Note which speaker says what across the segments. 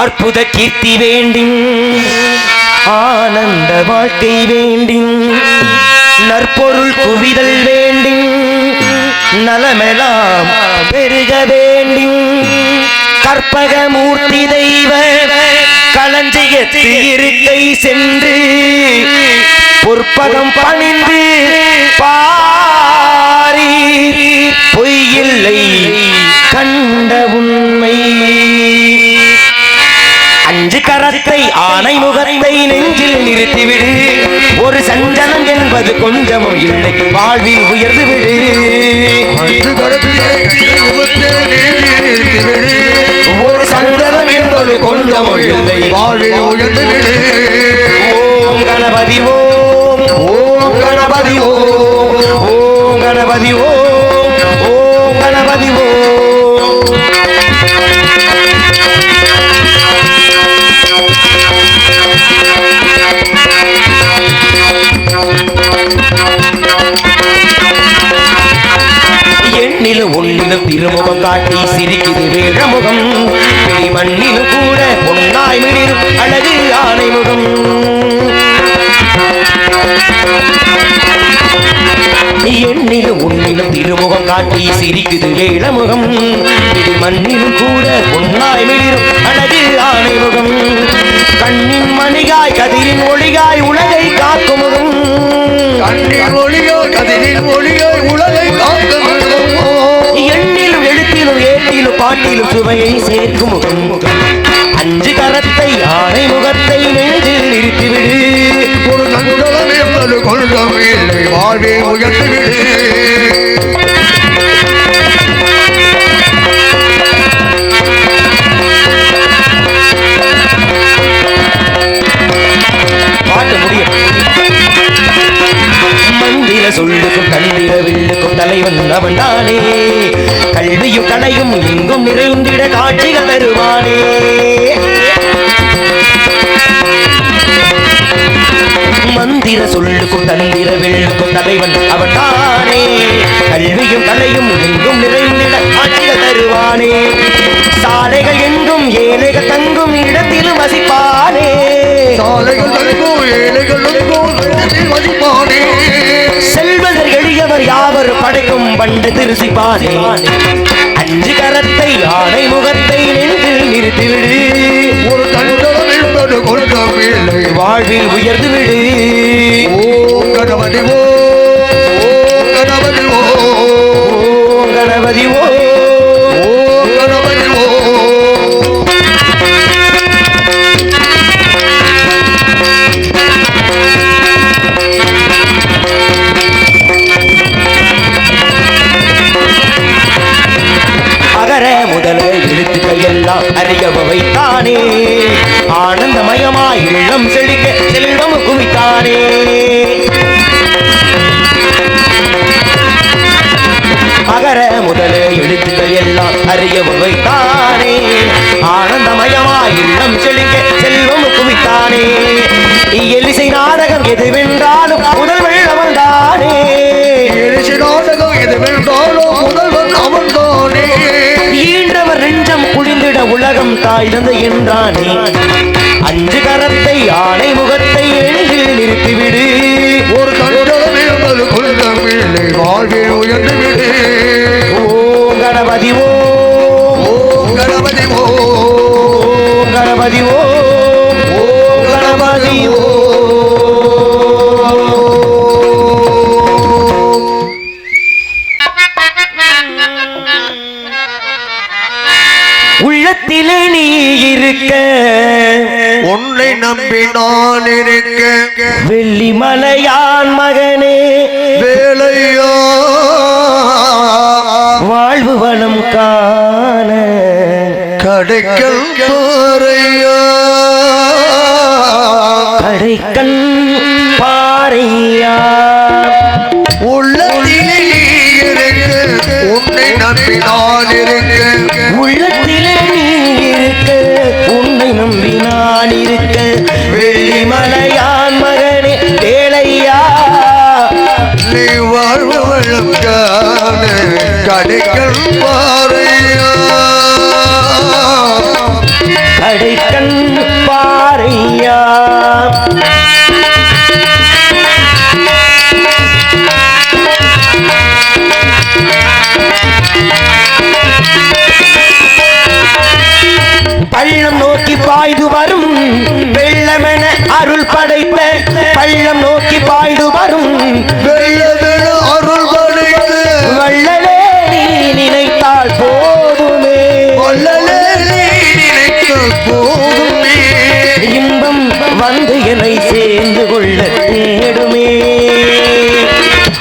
Speaker 1: அற்புத கீர்த்தி வேண்டி ஆனந்த வாழ்க்கை வேண்டி நற்பொருள் குவிதல் வேண்டி நலமெலாம் பெருக வேண்டி கற்பக மூர்த்தி தெய்வ களஞ்சியத்து இருக்கை சென்று பொற்பதம் பணிந்து பாரி பொய்யில்லை கரத்தை ஆணை முகத்தை நெஞ்சில் நிறுத்திவிடு. ஒரு சஞ்சலம் என்பது கொஞ்சமும் இல்லை. வாழ்வில் உயர்ந்து விடு. ஒரு சஞ்சலம் என்பது கொஞ்சமும் இல்லை.
Speaker 2: வாழ்வில் உயர்ந்து விடு.
Speaker 1: ஓம் கணபதி ஓம். ஓம் கணபதி ஓம். ஓம் கணபதி ஓம். ஓம் எண்ணிலும் ஒன்னிலும் திருமுகம் காட்டி சிரிக்குது வேழமுகம் மண்ணிலும் கூட பொன்னாய் மிளிரும் அழகு ஆணை முகம் எண்ணிலும் உன்னிலும் திருமுகம் காட்டி சிரிக்குது வேழமுகம் இது மண்ணிலும் கூட பொன்னாய் மிளிரும் அழகு ஆணை முகம் கண்ணின் மணிகாய் கதிரின் ஒளிகாய் உலகை காக்கும் முகம்.
Speaker 2: கண்ணின் ஒளியோ கதிரின் ஒளியோ உலகை
Speaker 1: காக்கும் ஏட்டிலும் சுவையை சேர்க்கும் முகம். அஞ்சு கரத்தை ஆணை முகத்தை நெஞ்சில் நிறுத்திவிடு.
Speaker 2: ஒரு நங்குலம் என்பது கொள்ளும்
Speaker 1: தலைவன் அவன் தானே கல்வியும் கலையும் எங்கும் நிறைந்திட காட்சிகள் தருவானே. மந்திர சொல்லுக்கும் தந்திர வெள்ளுக்கும் தலைவன் அவன் தானே எளியவர் யாவர் படைக்கும் பண்டு திருசிப்பானே? அஞ்சு கரத்தை ஆடை முகத்தை நெஞ்சில் நிறுத்திவிடு.
Speaker 2: ஒரு கொள்ளும் இல்லை
Speaker 1: வாழ்வில் உயர்ந்து விடு.
Speaker 2: ஓம் கணபதி ஓ ஓம் கணபதி ஓ.
Speaker 1: ஓம் கணபதி ஓ. குவித்தானே ஆனந்தமயமாய் உள்ளம் செழிக்க செல்வம் குவித்தானே அகர முதல எழுத்துக்கள் எல்லாம் அறிய வைத்தானே. ஆனந்தமயமாய் உள்ளம் செழிக்க செல்வம் குவித்தானே. எலிசை நாடகம் எதுவென்றாலும் முதல் வெள்ளவன் தானே
Speaker 2: எழுச்சி நாடகம் எது வென்றாலும் முதல்வன் அவன் தானே
Speaker 1: உலகம் தாழ்ந்தது என்றானே. அஞ்சு கரத்தை ஆணை முகத்தை எளிதில் நிறுத்திவிடு.
Speaker 2: ஒரு
Speaker 1: இருக்க வெள்ளிமலையான் மகனே.
Speaker 2: வேலையா.
Speaker 1: வாழ்வு வளம் காண.
Speaker 2: கடைக்கல் பாறையா.
Speaker 1: கடைக்கண் பாறையா.
Speaker 2: இருக்க உன்னை நம்பி
Speaker 1: பள்ளம் நோக்கி பாய்து வரும் வெள்ளமென அருள் படைத்த பள்ளம் நோக்கி பாய்து வரும் நினைத்தால் போதுமே.
Speaker 2: வள்ளலே நீ
Speaker 1: வந்து என்னை சேர்ந்து கொள்ள தேடுமே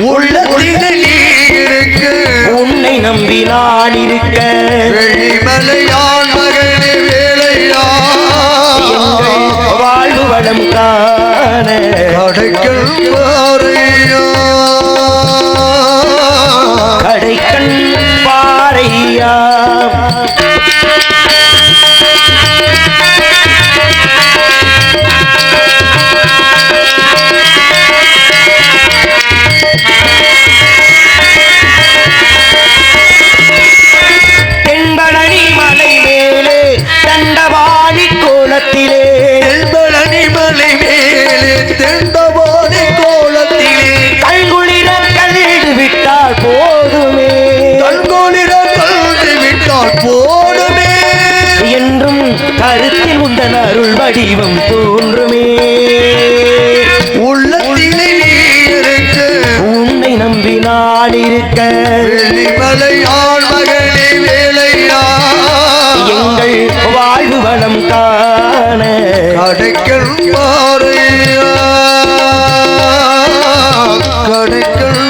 Speaker 2: உள்ளத்திலே நீ இருக்க
Speaker 1: உன்னை நம்பி நான் இருக்க.
Speaker 2: வெள்ளிமலையான் மகனே வேலையா?
Speaker 1: வாழ்வு வளம் காண. கடைக்கண் பாறையா? வடிவம் தோன்றுமே.
Speaker 2: உள்ளத்திலே இருக்க.
Speaker 1: உன்னை நம்பி நான் இருக்க. எங்கள் வாழ்வு வளம் காண.
Speaker 2: கடைக்கல் பாறையா கடைக்கல்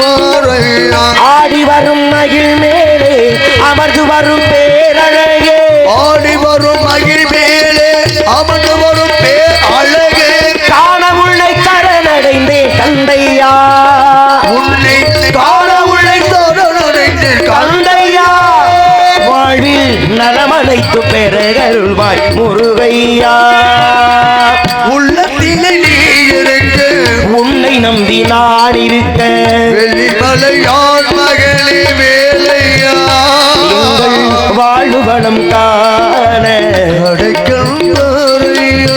Speaker 2: பாறையா
Speaker 1: ஆடி வரும் மகிழ் மேலே அமர்ந்து வரும் பேரழகே. அருள்வாய் முருகையா.
Speaker 2: உள்ளத்திலே நீ இருக்க.
Speaker 1: உன்னை நம்பி நான் இருக்க.
Speaker 2: வெள்ளிமலையான் மகளே வேலையா.
Speaker 1: எங்கள் வாழ்வு வளம் காண.
Speaker 2: பாறையா.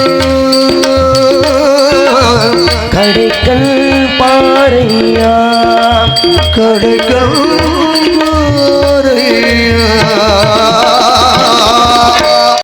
Speaker 1: கடைக்கல் பாறையா.
Speaker 2: கடைக்கல்